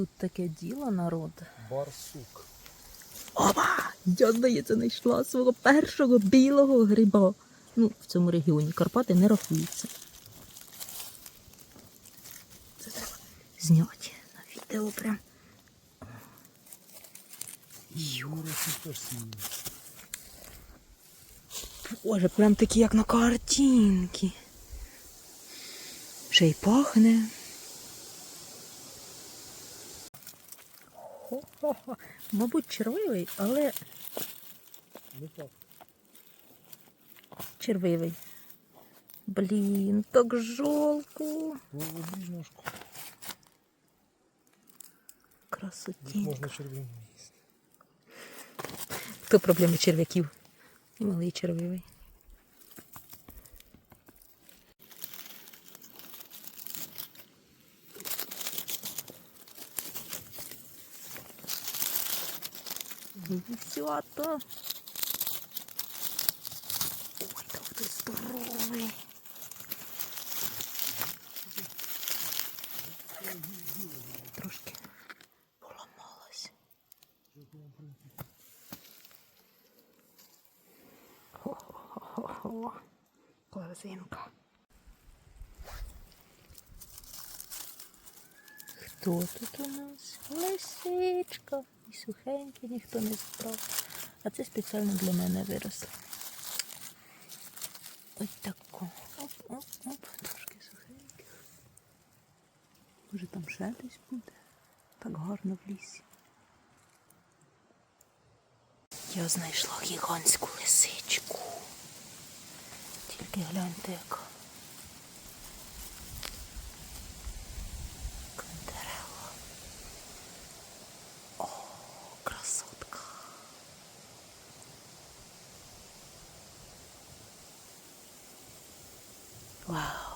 тут таке діло, народ. Барсук. Опа! Я, здається, знайшла свого першого білого гриба. Ну, в цьому регіоні Карпати не рахуються. Це треба зняти на відео прям. Юра, теж. Боже, прям такі, як на картинці. Ще й пахне. Хо-хо-хо. Мабуть, червивий, але червивий. Блін, так ножку. Красоті. Можна червоно їсти. Хто проблеми черв'яків? І малий червивий. Свято. Ой, так ти здоровий. Трошки поламалась. Хо-хо-хо-хо. Корзинка. Хто тут у нас? Лисичка. І сухеньке ніхто не збрав. А це спеціально для мене виросло. Ось тако. Оп, оп, оп. Трошки сухеньке. Може там ще десь буде. Так гарно в лісі. Я знайшла гігантську лисичку. Тільки гляньте яка. Wow.